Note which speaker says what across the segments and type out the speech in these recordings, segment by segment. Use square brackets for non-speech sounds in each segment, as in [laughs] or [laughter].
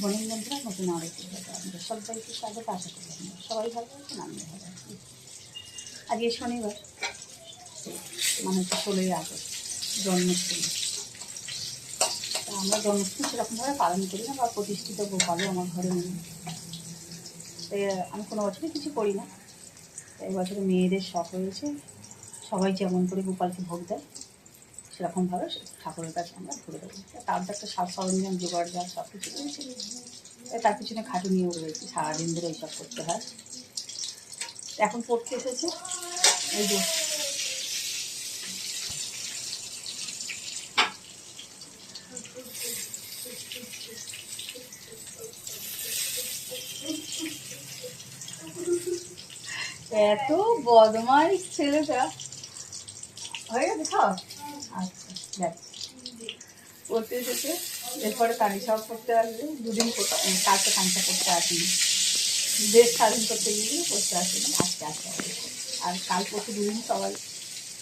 Speaker 1: Morning বন্ধুরা নতুন video আমাদের সবাইকে স্বাগত আশা করি। সবাই ভালো আছেন, আমিও ভালো আছি। আজকে শনিবার মানে হচ্ছে ষোলোই আগস্ট, জন্মাষ্টমী। তা আমরা জন্মাষ্টমী সেরকমভাবে পালন করি না বা প্রতিষ্ঠিত গোপালও আমার ঘরে নেই। তাই আমি কোনো বছরই কিছু করি না। তাই মেয়েদের শখ হয়েছে সবাই যেমন করে গোপালকে ভোগ দেয়। সেরকমভাবে ঠাকুরের কাছে আমরা ঘুরে দেবো তার একটা সাজ সরঞ্জাম, জোগাড় যা সব কিছু তার পিছনে খাটুনিও রয়েছে, সারাদিন ধরে এইসব করতে হয়। এখন পড়তে এসেছে। এই যে। এত বদমাইশ ছেলেটা। হয়ে গেছে, খাওয়া? পড়তে এসেছে, এরপরে কানি সব করতে আসবে, দুদিন কালকে কানিটা করতে আসেনি। দেশ স্বাধীন করতে গিয়ে করতে আসেনি, আজকে আসতে হবে। আর কাল পরশু দুদিন সবাই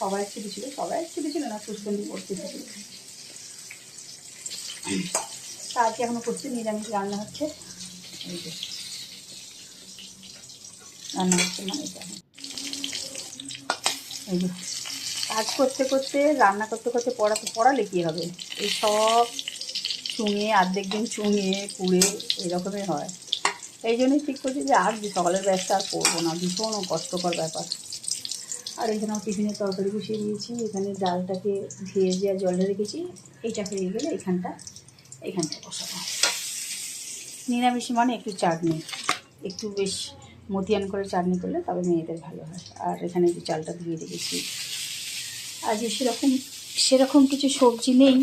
Speaker 1: সবাই ছুটি ছিল, সবাই ছুটি ছিল না সুস্পন্দি পড়তে এসেছিল তা আজকে এখনও করছি, নিরামিষ রান্না হচ্ছে। এই রান্না হচ্ছে মানে। এই যে। কাজ করতে করতে, রান্না করতে করতে পড়াতে পড়ালে কী হবে। এই সব চুঙে অর্ধেক দিন চুঙে, পুড়ে এরকমই হয়। এই জন্যই ঠিক করছি যে আর যে সকালের ব্যবসা আর করব না, ভীষণ কষ্টকর ব্যাপার। আর এখানে টিফিনের তরকারি বসিয়ে দিয়েছি, এখানে ডালটাকে ধুয়ে দেওয়া জলে রেখেছি, এইটা হয়ে গেলে এখানটা এখানটা বসাবো। নিরামিষ মানে একটু চাটনি। একটু বেশ মতিয়ান করে চাটনি করলে তবে মেয়েদের ভালো হয়। আর এখানে একটু চালটা ধুয়ে রেখেছি আজকে সেরকম সেরকম কিছু সবজি নেই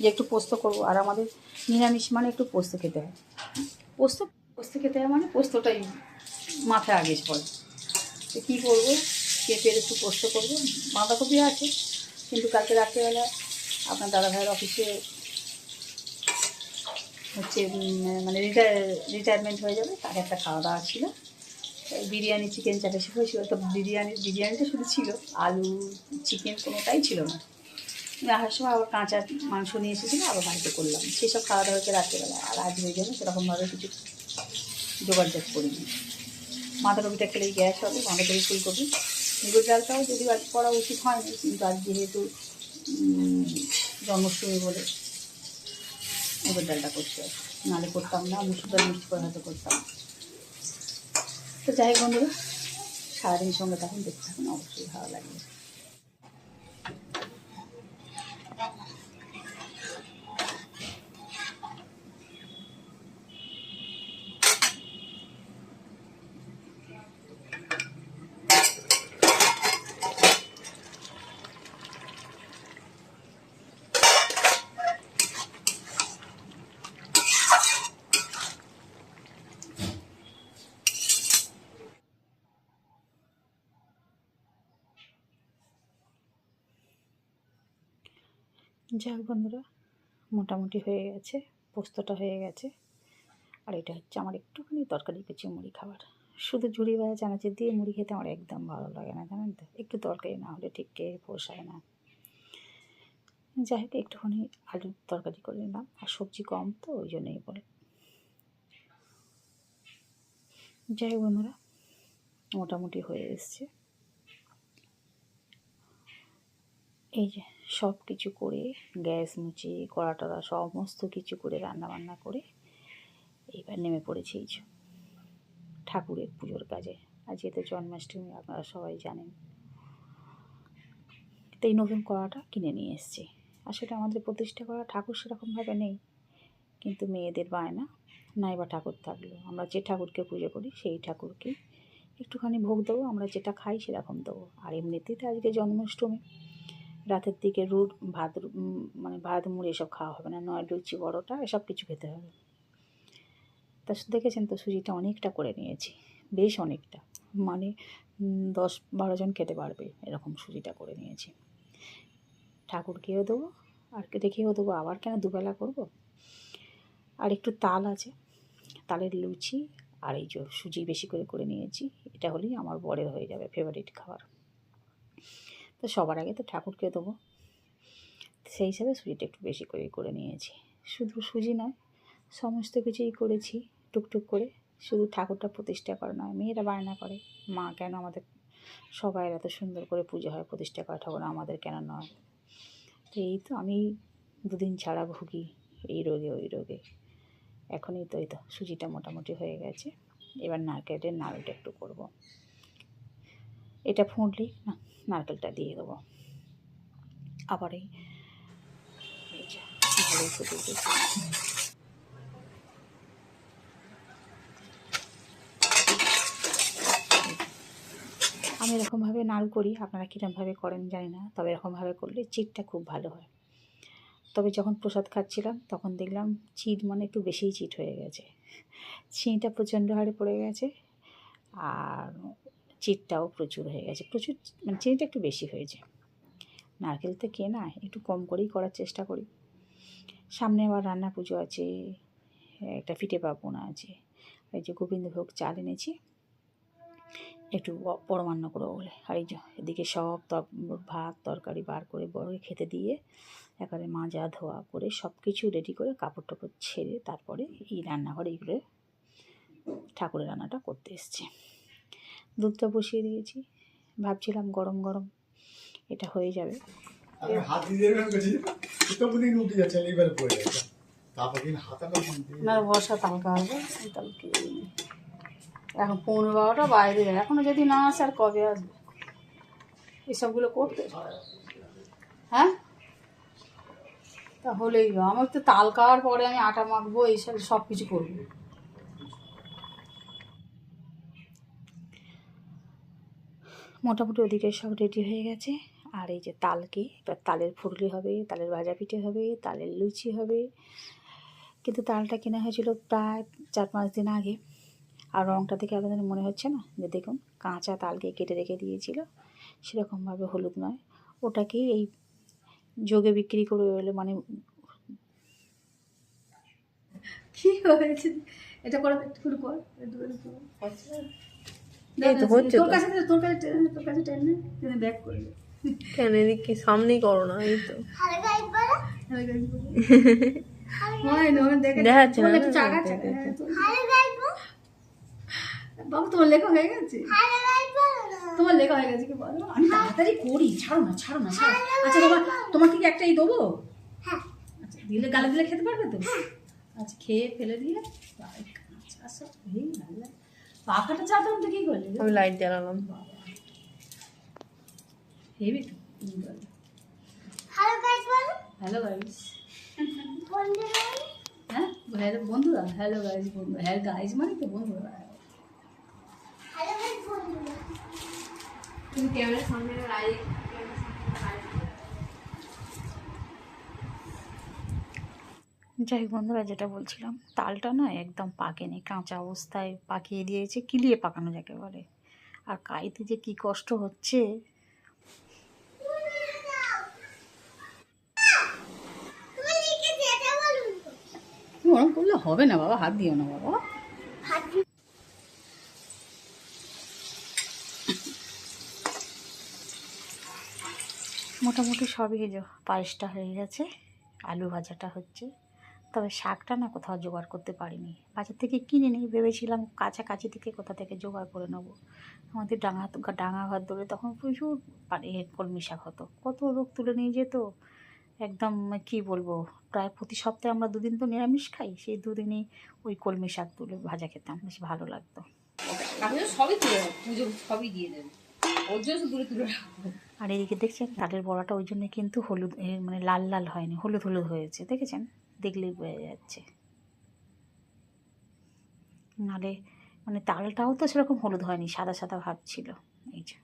Speaker 1: যে একটু পোস্ত করব। আর আমাদের নিরামিষ মানে একটু পোস্ত খেতে হয়। পোস্ত পোস্ত খেতে হয় মানে পোস্তটাই মাথায় আগে পড়ে। তো কী করব? পেঁপের একটু পোস্ত করব। বাঁধাকপি আছে, কিন্তু কালকে রাত্রেবেলা আপনার দাদা ভাইয়ের অফিসে হচ্ছে মানে রিটায়ার, রিটায়ারমেন্ট হয়ে যাবে, তার একটা খাওয়া দাওয়া ছিল। বিরিয়ানি, চিকেন সে হয়েছিল। তো বিরিয়ানি, বিরিয়ানিটা শুধু ছিল। আলু চিকেন কোনোটাই ছিল না। আসার সময় আবার কাঁচা মাংস নিয়ে এসেছিল, আবার বাড়িতে করলাম। সেসব খাওয়া দাওয়া হচ্ছে রাত্রেবেলা, আর আজ হয়ে যাবে সেরকমভাবে কিছু জাত করিনি। বাঁধাকপিটা খেলেই গ্যাস হবে বাঁধাকপি ফুলকপি। মুগের ডালটাও যদি আজ করা উচিত হয়নি, কিন্তু আজ যেহেতু জন্মাষ্টমী বলে মুগের ডালটা করতে হয় নাহলে করতাম না মুসুর মিক্স করে হয়তো করতাম। তো যাই বন্ধুরা সারাদিন সঙ্গে তখন দেখতে থাকুন, অবশ্যই ভালো লাগবে। যাক বন্ধুরা, মোটামুটি হয়ে গেছে, পোস্তটা হয়ে গেছে। আর এটা হচ্ছে আমার একটুখানি তরকারি পেঁচে মুড়ি খাবার। শুধু ঝুড়ি ভাজা চানাচের দিয়ে মুড়ি খেতে আমার একদম ভালো লাগে না, জানেন তো? একটু তরকারি না হলে ঠিক কে পোষায় না। যাই হোক, একটুখানি আলুর তরকারি করে নিলাম, আর সবজি কম তো, ওই জন্যই বলে। যাই হোক বন্ধুরা, মোটামুটি হয়ে এসছে। এই যে সব কিছু করে, গ্যাস মুছে কড়া টড়া সমস্ত কিছু করে রান্না বান্না করে এইবার নেমে পড়েছি ঠাকুরের পুজোর কাজে। আজকে তো জন্মাষ্টমী, আপনারা সবাই জানেন। তো এই নতুন কড়াটা কিনে নিয়ে এসেছি। আসলে আমাদের প্রতিষ্ঠা করা ঠাকুর সেরকমভাবে নেই, কিন্তু মেয়েদের বায়না নাই বা ঠাকুর থাকল। আমরা যে ঠাকুরকে পুজো করি, সেই ঠাকুরকে একটুখানি ভোগ দেবো, আমরা যেটা খাই সেরকম দেবো। আর এমনিতেই তো আজকে জন্মাষ্টমী রাতের দিকে রুট, ভাত মানে ভাত, মুড়ি এসব খাওয়া হবে না। নয়, লুচি বড়োটা এসব কিছু খেতে হবে। তা দেখেছেন তো সুজিটা অনেকটা করে নিয়েছি, বেশ অনেকটা। মানে দশ, বারো জন খেতে পারবে এরকম সুজিটা করে নিয়েছি। ঠাকুরকেও দেবো, আর রেখেও দেবো, আবার কেন দুবেলা করব? আর একটু তাল আছে, তালের লুচি আর এই যে সুজি বেশি করে করে নিয়েছি। এটা হলেই আমার বরের হয়ে যাবে ফেভারিট খাবার। তো সবার আগে তো ঠাকুরকে দেবো। সেই হিসাবে সুজিটা একটু বেশি করে করে নিয়েছি। শুধু সুজি নয়, সমস্ত কিছুই করেছি টুকটুক করে। শুধু ঠাকুরটা প্রতিষ্ঠা করা নয়, মেয়েরা বায়না করে, মা কেন আমাদের, সবাই এত সুন্দর করে পুজো হয়, প্রতিষ্ঠা করা ঠাকুর, আমাদের কেন নয়? তো এই তো আমি দুদিন ছাড়া ভুগি, এই রোগে, ওই রোগে। এখনই তো এই তো সুজিটা মোটামুটি হয়ে গেছে। এবার নারকেলের নাড়ুটা একটু করব। এটা ফুটলি না, নারকেলটা দিয়ে দেবো। আবার এই আমি এরকমভাবে নাল করি, আপনারা কীরকমভাবে করেন জানি না, তবে এরকমভাবে করলে চিটটা খুব ভালো হয়। তবে যখন প্রসাদ খাচ্ছিলাম, তখন দেখলাম চিট মানে একটু বেশিই চিট হয়ে গেছে। চিনিটা প্রচণ্ড হারে পড়ে গেছে, আর চিটটাও প্রচুর হয়ে গেছে। প্রচুর মানে চিনিটা একটু বেশি হয়েছে। নারকেল তো কেনা একটু কম করেই করার চেষ্টা করি। সামনে আবার রান্না পুজো আছে, একটা ফিটে পাপনা আছে। এই যে গোবিন্দভোগ চাল এনেছি। একটু পরমান্ন করব বলে। আর এদিকে সব ভাত, তরকারি বার করে বড়কে খেতে দিয়ে একেবারে মাজা, ধোয়া করে সব কিছু রেডি করে কাপড় টাপড় ছেড়ে তারপরে এই রান্নাঘরে এইগুলো ঠাকুরের রান্নাটা করতে এসছে। দুধটা বসিয়ে দিয়েছি। ভাবছিলাম গরম গরম এটা হয়ে যাবে। না বর্ষা তালকা হবে তালকে এখন পনেরো বারোটা বাইরে যায় এখনও যদি না আসে আর কবে আসবে? এসবগুলো করতে? হ্যাঁ? তাহলেই। আমার তো তাল খাওয়ার পরে আমি আটা মাখবো এইসব সব কিছু করব। মোটামুটি ওদিকে সব রেডি হয়ে গেছে। আর এই যে তালকে এবার তালের ফুরলি হবে তালের ভাজা পিঠে হবে তালের লুচি হবে। কিন্তু তালটা কেনা হয়েছিল প্রায় চার পাঁচ দিন আগে। আর রঙটা দেখে আপনাদের মনে হচ্ছে না? যে দেখুন কাঁচা তালকে কেটে রেখে দিয়েছিল। সেরকমভাবে হলুদ নয়। ওটাকে এই যোগে বিক্রি করে এলো মানে কি হয়েছে? এটা করে একটু করে কর একটু করে কর।
Speaker 2: এই তো হচ্ছে
Speaker 1: তোর কাছে তোর কাছে টেনে তোর কাছে টেনে টেনে ব্যাক করবে
Speaker 2: কেন এদিকে সামনেই করো না এই তো।
Speaker 1: হয়
Speaker 2: দেখাচ্ছে। না,
Speaker 1: হ্যাঁ, বাবু লেখা হয়ে গেছে? তোমার লেখা হয়ে গেছে কি বলো? আমি তাড়াতাড়ি করি ছাড়ো না ছাড়ো না ছাড়ো। আচ্ছা তোমার তোমাকে কি একটাই দেবো? আচ্ছা দিলে গালে দিলে খেতে পারবে তো? আচ্ছা খেয়ে ফেলে দিয়ে আচ্ছা আচ্ছা এই ভালো পাখাটা চালাতাম তো কি করলি?
Speaker 2: আমি লাইট জ্বালালাম।
Speaker 1: হেবি তো হ্যালো গাইস হ্যাঁ হ্যালো বন্ধুরা হ্যালো গাইস বন্ধু হ্যাঁ গাইস মানে তো বন্ধুরা
Speaker 2: তুমি ক্যামেরার সামনে লাইট
Speaker 1: যাই বন্ধুরা, যেটা বলছিলাম, তালটা না একদম পাকেনি, কাঁচা অবস্থায় পাকিয়ে দিয়েছে, কিলিয়ে পাকানো যাকে বলে। আর কাইতে যে কি কষ্ট হচ্ছে। ওরকম করলে হবে না বাবা, হাত দিও না বাবা। মোটামুটি সবই পায়েসটা হয়ে গেছে, আলু ভাজাটা হচ্ছে। তবে শাকটা না কোথাও জোগাড় করতে পারিনি। বাজার থেকে কিনে নিই ভেবেছিলাম কাছাকাছি থেকে কোথা থেকে জোগাড় করে নেব। আমাদের ডাঙা ডাঙা ঘর ধরে তখন প্রচুর কলমি শাক হতো। কত লোক তুলে নিয়ে যেত। একদম কি বলব প্রায় প্রতি সপ্তাহে আমরা দুদিন তো নিরামিষ খাই সেই দুদিনই ওই কলমি শাক তুলে ভাজা খেতাম বেশ ভালো লাগতো।
Speaker 3: সবই তুলে রাখব পুজো সবই দিয়ে দেবো।
Speaker 1: আর এদিকে দেখছেন তালের বড়াটা ওই জন্য কিন্তু হলুদ মানে লাল লাল হয়নি হলুদ হলুদ হয়েছে দেখেছেন? দেখলেই বোঝা যাচ্ছে। নালে মানে তালটাও তো সেরকম হলুদ হয়নি, সাদা সাদা ভাব ছিল, এই যে।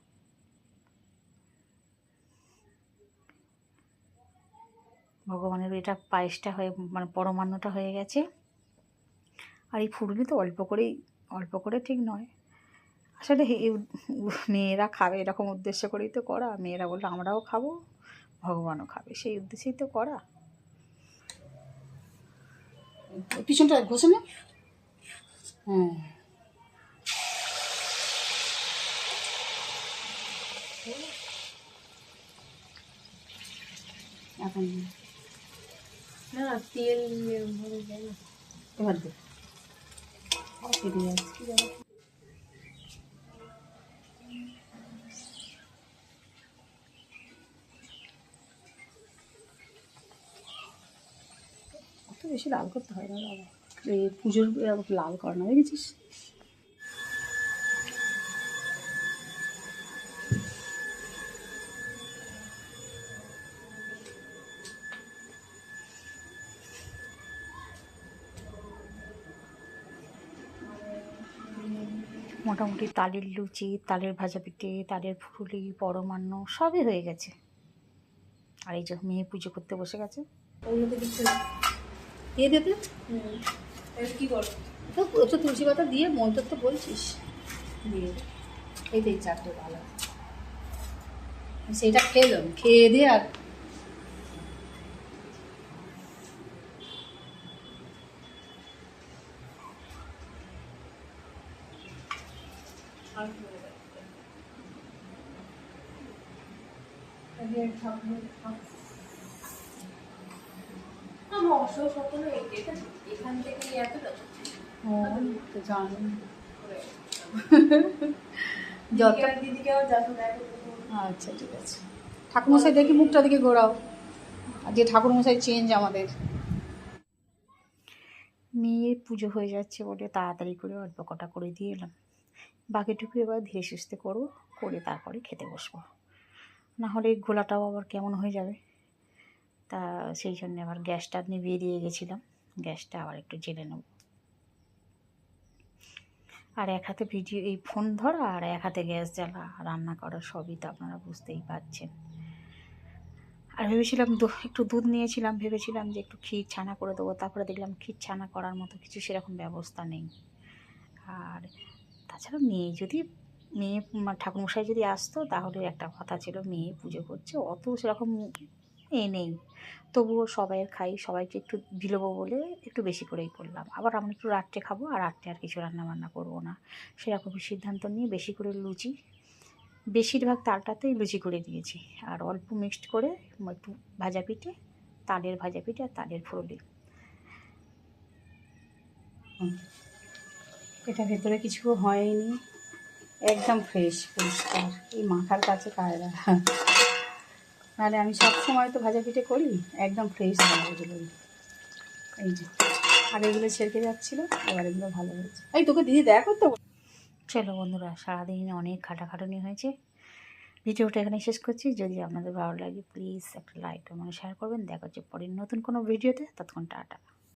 Speaker 1: ভগবানের এটা পায়েসটা হয়ে মানে পরমান্নটা হয়ে গেছে। আর এই ফুলগুলি তো অল্প করেই, অল্প করে ঠিক নয়। আসলে মেয়েরা খাবে, এরকম উদ্দেশ্য করেই তো করা। মেয়েরা বলল, আমরাও খাব, ভগবানও খাবে। সেই উদ্দেশ্যেই তো করা। পিছনটা ঘষে নে। হ্যাঁ। এখন
Speaker 2: না তেল
Speaker 1: এবার দে। অত বেশি লাল করতে হয় না বাবা? এই পুজোর লাল করে না দেখেছিস? মোটামুটি তালের লুচি তালের ভাজা পিঠে তালের ফুলি পরমান্ন সবই হয়ে গেছে। আর এই যে মেয়ে পুজো করতে বসে গেছে।
Speaker 2: কিছু
Speaker 1: দিয়ে দেবে?
Speaker 2: কি
Speaker 1: তো তুলসী পাতা দিয়ে মন্ত্র তো বলছিস। দিয়ে দে। এই এই চারটে ভালো সেটা খেলাম খেয়ে দিয়ে? আর
Speaker 2: আমার অসহ সকলে এখান থেকে এতটা।
Speaker 1: তো জানি। [laughs] যত
Speaker 2: দিদিকে আবার যাতো দেখো
Speaker 1: আচ্ছা ঠিক আছে। ঠাকুরমশাই দেখি মুখটা দিকে ঘোরাও। আজকে ঠাকুরমশাই চেঞ্জ আমাদের। মেয়ের পুজো হয়ে যাচ্ছে বলে তাড়াতাড়ি করে অল্প কটা করে দিয়ে এলাম। বাকিটুকু এবার ধীরে সুস্থে করব করে তারপরে খেতে বসবো। না হলে এই গোলাটাও আবার কেমন হয়ে যাবে? তা সেই জন্য আবার গ্যাসটা নিভিয়ে দিয়ে গেছিলাম। গ্যাসটা আবার একটু জেলে নেব। আর এক হাতে ভিডিও, এই ফোন ধরা আর এক হাতে গ্যাস জ্বালা, রান্না করা সবই তো আপনারা বুঝতেই পারছেন। আর ভেবেছিলাম একটু দুধ নিয়েছিলাম, ভেবেছিলাম যে একটু ক্ষীর ছানা করে দেবো। তারপরে দেখলাম ক্ষীর ছানা করার মতো কিছু সেরকম ব্যবস্থা নেই। আর তাছাড়া মেয়ে যদি, মেয়ে ঠাকুরমশাই যদি আসতো, তাহলে একটা কথা ছিল, মেয়ে পুজো করছে, অত সেরকম এ নেই। তবুও সবাইয়ের খাই, সবাইকে একটু দিলবো বলে একটু বেশি করেই করলাম আবার আমরা একটু রাত্রে খাব, আর রাত্রে আর কিছু রান্না বান্না করব না। সেরকমই সিদ্ধান্ত নিয়ে বেশি করে লুচি, বেশিরভাগ তালটাতেই লুচি করে দিয়েছি। আর অল্প মিক্সড করে একটু ভাজা পিঠে, তালের ভাজা পিঠে আর তালের ফুরলি এটা ভেতরে কিছু হয়নি। একদম ফ্রেশ পরিষ্কার। এই মাথার কাছে কায়রা নাহলে আমি সব সময় তো ভাজা পিঠে করি, একদম ফ্রেশ ভালো এই যে, আগে এগুলো ছেড়কে যাচ্ছিল, এবার এগুলো ভালো হয়েছে। এই তোকে দিদি দেখো তো। চলো বন্ধুরা, সারাদিন অনেক খাটাখাটুনি হয়েছে। ভিডিওটা এখানে শেষ করছি। যদি আপনাদের ভালো লাগে প্লিজ একটা লাইক এবং শেয়ার করবেন। দেখা হচ্ছে পরের নতুন কোনো ভিডিওতে। ততক্ষণ টাটা।